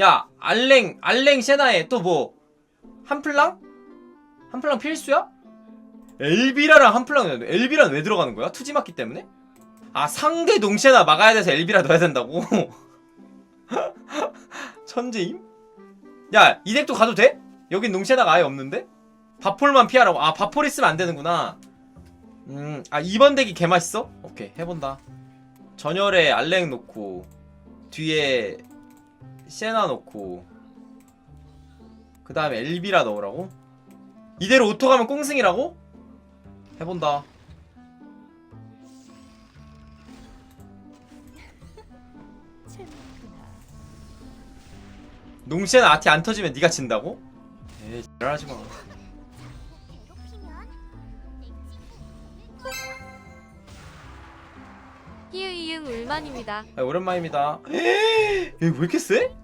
야 알랭 알랭 세나에 또 뭐 한플랑? 한플랑 필수야? 엘비라랑 한플랑 엘비라는 왜 들어가는 거야? 투지 맞기 때문에? 아 상대 농세나 막아야 돼서 엘비라 넣어야 된다고? 천재임? 야 이 덱도 가도 돼? 여긴 농세나가 아예 없는데? 바폴만 피하라고 아 바폴 있으면 안 되는구나 음아 이번 덱이 개맛있어? 오케이 해본다 전열에 알랭 놓고 뒤에 세나 놓고 그 다음에 엘비라 넣으라고? 이대로 오토 가면 꽁승이라고? 해본다. 농시나 아티 안 터지면 네가 진다고? 에이 지랄하지마 히으이응 울만입니다. 아, 오랜만입니다 얘 왜 이렇게 세?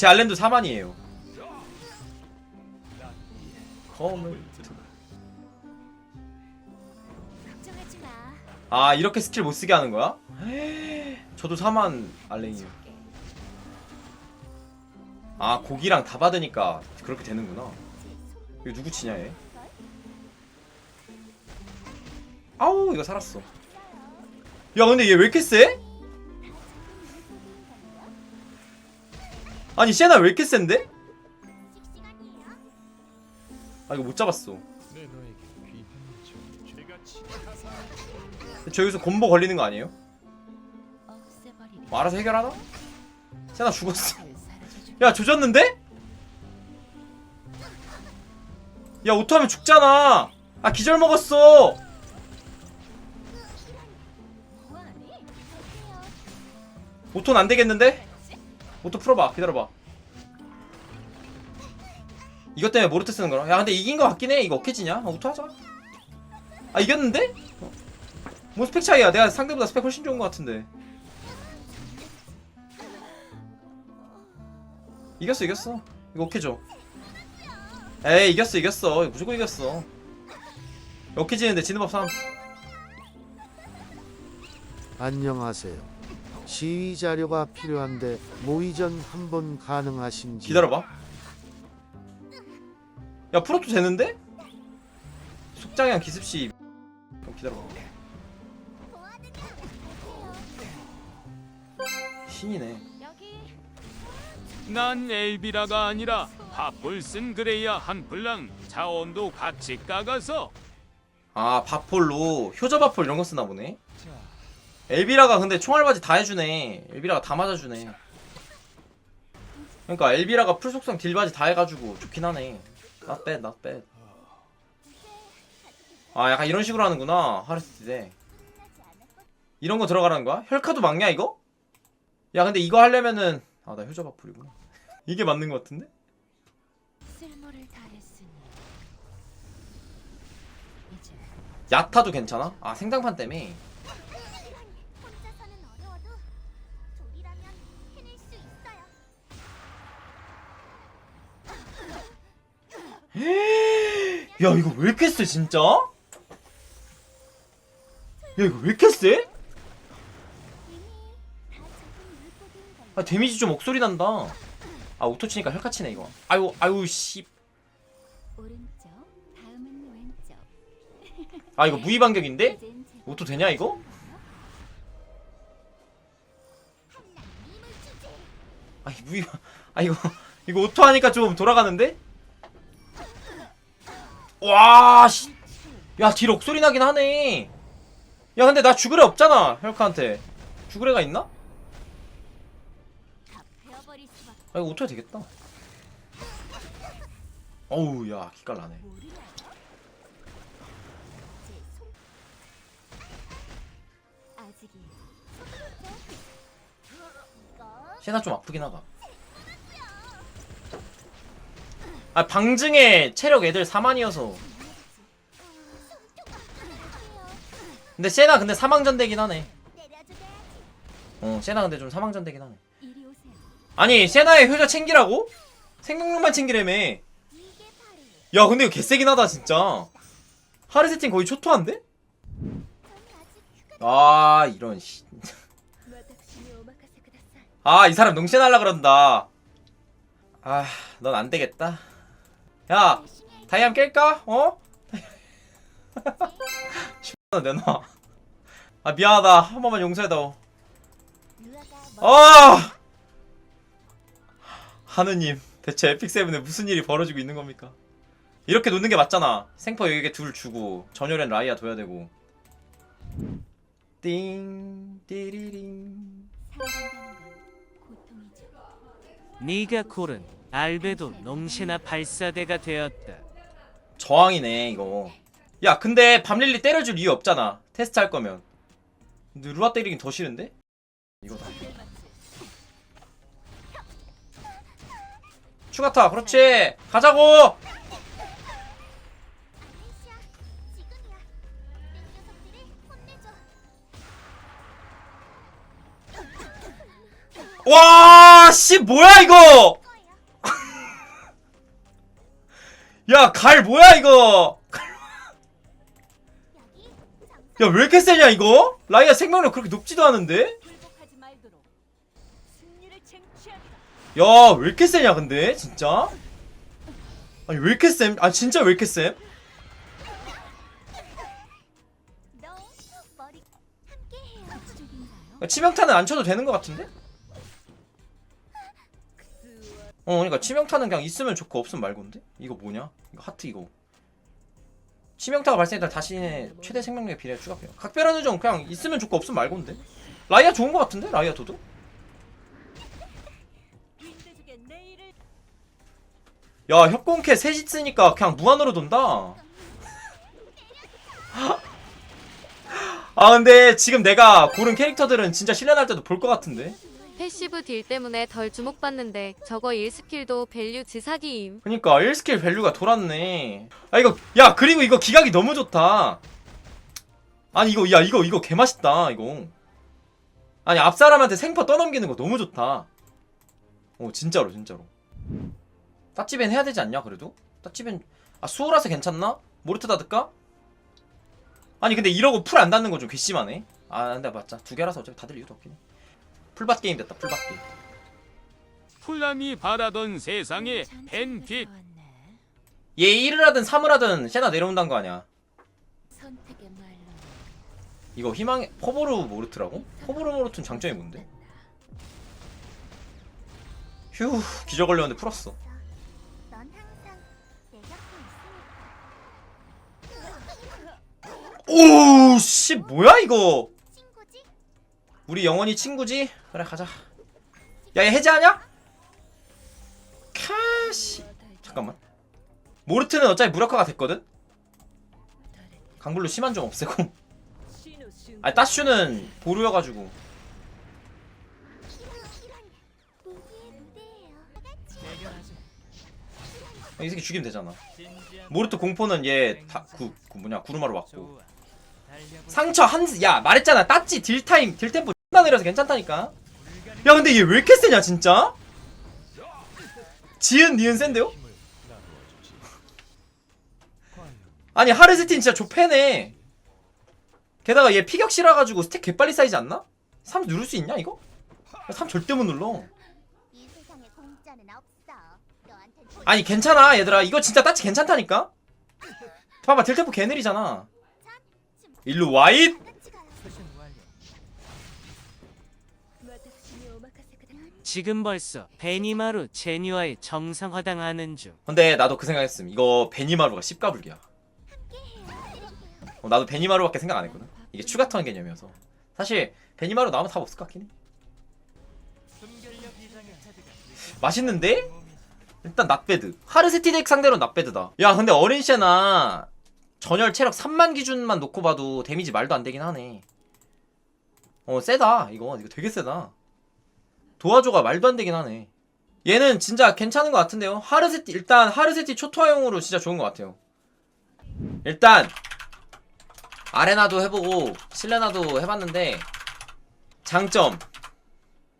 제 알렌도 4만이에요 커먼트 걱정하지 마. 아 이렇게 스킬 못 쓰게 하는 거야? 저도 4만 알랭이요. 아 고기랑 다 받으니까 그렇게 되는구나. 이거 누구 치냐 얘? 아우 이거 살았어. 야 근데 얘 왜 이렇게 세? 아니 시에나 왜 이렇게 센데? 아 이거 못 잡았어. 죄같이 저 여기서 콤보 걸리는 거 아니에요? 뭐 알아서 해결하나? 시에나 죽었어. 잘 사라져주리. 야 조졌는데? 야 오토하면 죽잖아 아 기절 먹었어? 오토는 안 되겠는데? 오토 풀어봐 기다려봐 이것 때문에 모르트 쓰는 거라 야 근데 이긴 거 같긴 해 이거 어케지냐? 아, 오토 하자 아 이겼는데? 어. 뭐 스펙 차이야 내가 상대보다 스펙 훨씬 좋은 거 같은데 이겼어 이겼어 이거 오케죠 에이 이겼어 이겼어 무조건 이겼어 오케지는데 지는 법 3. 안녕하세요. 시위 자료가 필요한데 모의 전 한번 가능하신지 기다려봐. 야 프로토 되는데? 속장이랑 기습시. 그럼 기다려봐. 신이네. 난 엘비라가 아니라 밥을 쓴 그레이야 한 블랑 자원도 같이 까가서 아 바폴로 효자 바폴 이런 거 쓰나 보네. 엘비라가 근데 총알바지 다 해주네. 엘비라가 다 맞아주네. 그러니까 엘비라가 풀속성 딜바지 다 해가지고 좋긴 하네. Not bad, not bad. 아 약간 이런 식으로 하는구나 하르스 때. 이런 거 들어가라는 거야? 혈카도 막냐 이거? 야 근데 이거 하려면은 아 나 효자 바풀이구나. 이게 맞는 거 같은데? 야타도 괜찮아? 아 생장판 때문에. 야 이거 왜 이렇게 세 진짜? 야 이거 왜 이렇게 세? 아 데미지 좀 억소리 난다. 아 오토 치니까 혈카 치네 이거. 아유 아유 씨. 오른쪽, 다음은 왼쪽. 아 이거 무의 반격인데? 오토 되냐 이거? 아이 무의 아 이거 이거 오토 하니까 좀 돌아가는데? 와 씨. 야 딜 억소리 나긴 하네. 야 근데 나 죽으래 없잖아 혈카한테. 죽으래가 있나? 아 이거 오토야 되겠다. 어우 야 기깔 나네. 세나 좀 아프긴 하다. 아 방증에 체력 애들 4만이어서. 근데 세나 근데 사망전대긴 하네. 어 세나 근데 좀 사망전대긴 하네. 아니 세나의 효자 챙기라고? 생명력만 챙기래며. 이게 바로 야 근데 이거 개세긴 하다 진짜. 하루 세팅 거의 초토한데? 아 이런 씨. 아이 사람 농신하려 그런다. 아 넌 안 되겠다. 야 다이암 깰까? 어? 10만 내놔. 아 미안하다 한 번만 용서해다오. 아 하느님 대체 에픽 세븐에 무슨 일이 벌어지고 있는 겁니까? 이렇게 놓는 게 맞잖아. 생퍼 여기에 둘 주고 전열엔 라이아 둬야 되고. 띵 띠리링. 네가 고른 알베도 농시나 발사대가 되었다. 저항이네 이거. 야 근데 밤릴리 때려줄 이유 없잖아. 테스트 할 거면. 근데 루아 때리긴 더 싫은데? 이거다. 추가타 그렇지 가자고. 와, 씨, 뭐야, 이거! 야, 갈, 뭐야, 이거! 야, 왜 이렇게 세냐, 이거? 라이아 생명력 그렇게 높지도 않은데? 야, 왜 이렇게 세냐, 근데? 진짜? 아니, 왜 이렇게 쌤? 아, 진짜 왜 이렇게 쌤? 치명타는 안 쳐도 되는 것 같은데? 어, 그러니까 치명타는 그냥 있으면 좋고 없으면 말고인데? 이거 뭐냐? 이거 하트 이거. 치명타가 발생했다 자신의 최대 생명력에 비례해 추가해요. 각별한 의정 그냥 있으면 좋고 없으면 말고인데? 라이아 좋은 것 같은데? 라이아 도도? 야 협공캐 셋이 쓰니까 그냥 무한으로 돈다 아 근데 지금 내가 고른 캐릭터들은 진짜 실련할 때도 볼 것 같은데 패시브 딜 때문에 덜 주목받는데 저거 1스킬도 밸류 지사기임. 그니까 1스킬 밸류가 돌았네 아 이거 야 그리고 이거 기각이 너무 좋다 아니 이거 야 이거 이거 개맛있다 이거 아니 앞사람한테 생퍼 떠넘기는 거 너무 좋다 어 진짜로 진짜로 따찌벤 해야 되지 않냐 그래도? 따찌벤 아 수호라서 괜찮나? 모르트 다드까? 아니 근데 이러고 풀안 닿는 거좀 괘씸하네 아 근데 맞자 두 개라서 어차피 다들 이유도 없긴 해 풀밭 게임 됐다 풀밭 게임. 풀람이 바라던 세상에 벤핏 얘 1을 하든 3을 하든 세나 내려온다는 거 아니야? 이거 희망의 포보르 모르트라고? 포보르 모르트는 장점이 뭔데? 휴 기절 걸렸는데 풀었어. 오씨 뭐야 이거? 우리 영원히 친구지? 그래 가자. 야 얘 해제하냐? 카씨. 잠깐만. 모르트는 어차피 무력화가 됐거든? 강블루 심한 좀 없애고. 아니 따슈는 보루여가지고. 아, 이 새끼 죽이면 되잖아. 모르트 공포는 얘다그 그 뭐냐 구르마로 맞고. 상처 한 야 말했잖아. 따찌 딜타임 딜템포 내려서 괜찮다니까. 야 근데 얘 왜 이렇게 세냐 진짜? 지은 니은 센데요? 아니 하르스틴 진짜 조패네. 게다가 얘 피격 실어가지고 스택 개빨리 쌓이지 않나? 3 누를 수 있냐 이거? 3 절대 못 눌러. 아니 괜찮아 얘들아. 이거 진짜 따찌 괜찮다니까? 봐봐 딜템포 개 느리잖아. 일로 와잇 지금 벌써 베니마루 제니와의 정상화당하는 중. 근데 나도 그 생각했음. 이거 베니마루가 씹가불기야. 어, 나도 베니마루밖에 생각 안 했거든. 이게 추가 턴 개념이어서. 사실 베니마루 나오면 답 없을 것 같긴 해. 맛있는데? 일단 낫배드. 하르세티 덱 상대로 낫배드다. 야 근데 어린 쉐나 전열 체력 3만 기준만 놓고 봐도 데미지 말도 안 되긴 하네. 어 세다 이거. 이거 되게 세다 도와줘가 말도 안 되긴 하네. 얘는 진짜 괜찮은 것 같은데요? 하르세티 일단 하르세티 초토화용으로 진짜 좋은 것 같아요. 일단 아레나도 해보고 실레나도 해봤는데 장점.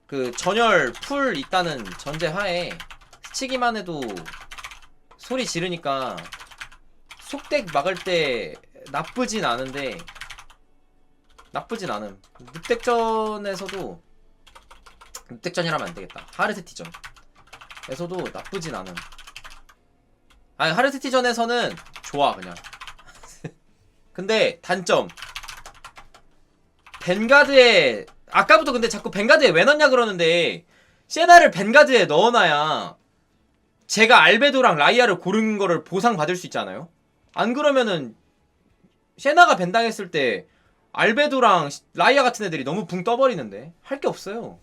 그 전열 풀 있다는 전제 하에 스치기만 해도 소리 지르니까 속덱 막을 때 나쁘진 않은데 나쁘진 않음. 늑대전에서도 늑대전이라면 안 되겠다. 하르세티전. 에서도 나쁘진 않음. 아니 하르세티전에서는 좋아 그냥. 근데 단점 벤가드에 아까부터 근데 자꾸 벤가드에 왜 넣냐 그러는데 세나를 벤가드에 넣어놔야 제가 알베도랑 라이아를 고른 거를 보상받을 수 있잖아요. 안 그러면은 세나가 벤당했을 때 알베도랑 시- 라이아 같은 애들이 너무 붕 떠버리는데 할 게 없어요.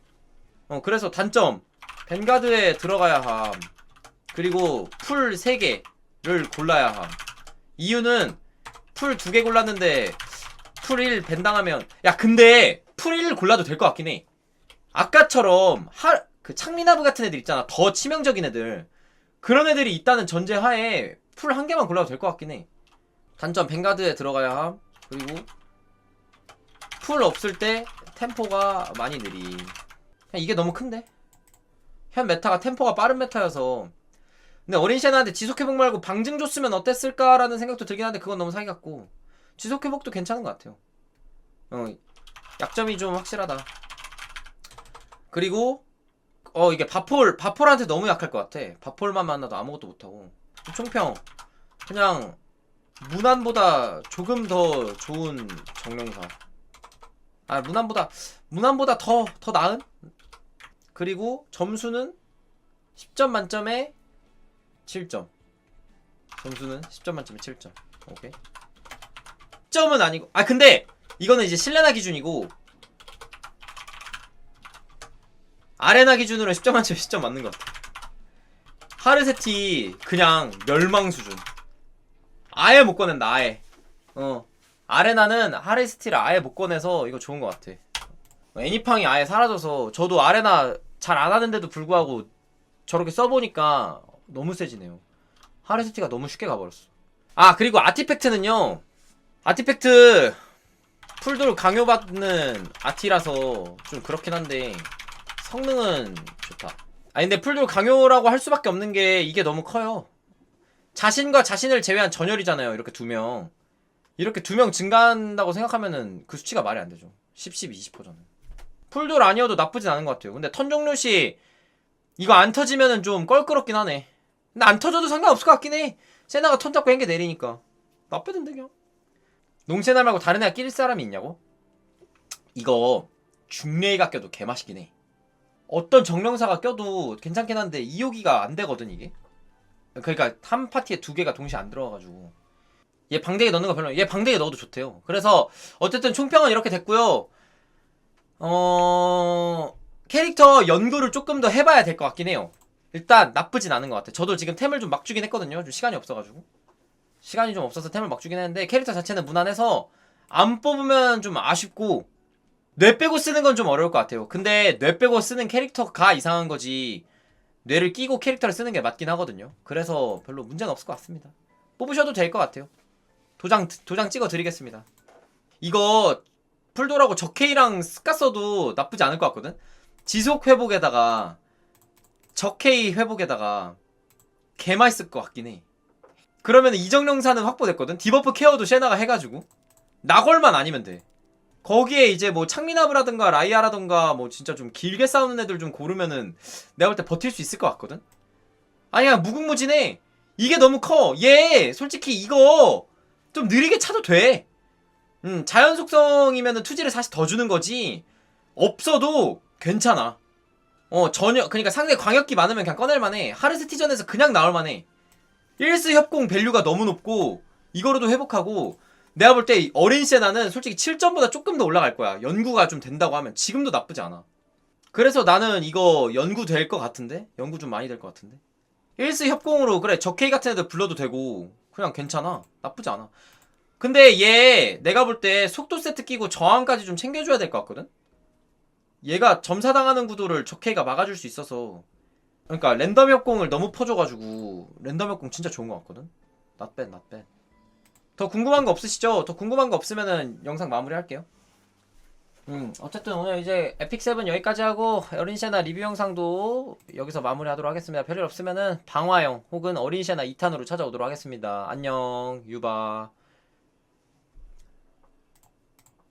어 그래서 단점 벤가드에 들어가야 함. 그리고 풀 3개를 골라야 함. 이유는 풀 2개 골랐는데 풀1 벤당하면 야 근데 풀 1 골라도 될 것 같긴 해. 아까처럼 하, 그 창리나브 같은 애들 있잖아. 더 치명적인 애들. 그런 애들이 있다는 전제 하에 풀 한 개만 골라도 될 것 같긴 해. 단점 뱅가드에 들어가야 함. 그리고 풀 없을 때 템포가 많이 느림. 그냥 이게 너무 큰데? 현 메타가 템포가 빠른 메타여서 근데 어린 셰나한테 지속회복 말고 방증 줬으면 어땠을까라는 생각도 들긴 한데 그건 너무 사기 같고 지속회복도 괜찮은 것 같아요. 어, 약점이 좀 확실하다. 그리고 어 이게 바폴 바폴한테 너무 약할 것 같아. 바폴만 만나도 아무것도 못하고 총평 그냥 무난보다 조금 더 좋은 정령사. 아 무난보다 무난보다 더 더 나은? 그리고 점수는 10점 만점에 7점. 점수는 10점 만점에 7점. 오케이. 점은 아니고 아 근데 이거는 이제 실내나 기준이고 아레나 기준으로 10점 만점에 10점 맞는 것 같아. 하르세티 그냥 멸망 수준. 아예 못 꺼낸다 아예. 어. 아레나는 하르세티를 아예 못 꺼내서 이거 좋은 것 같아. 애니팡이 아예 사라져서 저도 아레나 잘 안 하는데도 불구하고 저렇게 써보니까 너무 세지네요. 하르세티가 너무 쉽게 가버렸어. 아 그리고 아티팩트는요. 아티팩트 풀도를 강요받는 아티라서 좀 그렇긴 한데 성능은 좋다. 아니 근데 풀도를 강요라고 할 수밖에 없는 게 이게 너무 커요. 자신과 자신을 제외한 전열이잖아요. 이렇게 두 명. 이렇게 두 명 증가한다고 생각하면은 그 수치가 말이 안 되죠. 10, 10, 20%는. 풀돌 아니어도 나쁘진 않은 것 같아요. 근데 턴종료시 이거 안 터지면은 좀 껄끄럽긴 하네. 근데 안 터져도 상관없을 것 같긴 해. 세나가 턴 잡고 행게 내리니까. 나쁘던데 그냥. 농세나 말고 다른 애가 낄 사람이 있냐고? 이거 중레이가 껴도 개맛있긴 해. 어떤 정령사가 껴도 괜찮긴 한데 이호기가 안 되거든 이게. 그러니까 한 파티에 두 개가 동시에 안 들어가가지고 얘 방대기 넣는 거 별로 얘 방대기 넣어도 좋대요. 그래서 어쨌든 총평은 이렇게 됐고요. 어 캐릭터 연구를 조금 더 해봐야 될 것 같긴 해요. 일단 나쁘진 않은 것 같아. 저도 지금 템을 좀 막 주긴 했거든요. 좀 시간이 없어가지고 시간이 좀 없어서 템을 막 주긴 했는데 캐릭터 자체는 무난해서 안 뽑으면 좀 아쉽고 뇌 빼고 쓰는 건 좀 어려울 것 같아요. 근데 뇌 빼고 쓰는 캐릭터가 이상한 거지 뇌를 끼고 캐릭터를 쓰는 게 맞긴 하거든요. 그래서 별로 문제는 없을 것 같습니다. 뽑으셔도 될 것 같아요. 도장 도장 찍어 드리겠습니다. 이거 풀도라고 적케이랑 스카 써도 나쁘지 않을 것 같거든. 지속 회복에다가 적케이 회복에다가 개 맛있을 것 같긴 해. 그러면 이정령사는 확보됐거든. 디버프 케어도 셰나가 해가지고 나골만 아니면 돼. 거기에 이제 뭐 창미나브라든가 라이아라든가 뭐 진짜 좀 길게 싸우는 애들 좀 고르면은 내가 볼 때 버틸 수 있을 것 같거든. 아니야 무궁무진해. 이게 너무 커. 얘 솔직히 이거 좀 느리게 차도 돼. 음 자연 속성이면은 투지를 사실 더 주는 거지. 없어도 괜찮아. 어 전혀 그러니까 상대 광역기 많으면 그냥 꺼낼만해. 하르스티전에서 그냥 나올만해. 1스 협공 밸류가 너무 높고 이거로도 회복하고 내가 볼 때 어린 세나는 솔직히 7점보다 조금 더 올라갈 거야. 연구가 좀 된다고 하면 지금도 나쁘지 않아. 그래서 나는 이거 연구 될 것 같은데? 연구 좀 많이 될 것 같은데? 1스 협공으로 그래 적케이 같은 애들 불러도 되고 그냥 괜찮아. 나쁘지 않아. 근데 얘 내가 볼 때 속도 세트 끼고 저항까지 좀 챙겨줘야 될 것 같거든? 얘가 점사당하는 구도를 적케이가 막아줄 수 있어서 그러니까 랜덤 협공을 너무 퍼줘가지고 랜덤 협공 진짜 좋은 것 같거든? not bad. 더 궁금한 거 없으시죠? 더 궁금한 거 없으면은 영상 마무리할게요. 음, 어쨌든 오늘 이제 에픽 7 여기까지 하고 어린시나 리뷰 영상도 여기서 마무리하도록 하겠습니다. 별일 없으면은 방화영 혹은 어린시나 2탄으로 찾아오도록 하겠습니다. 안녕, 유바.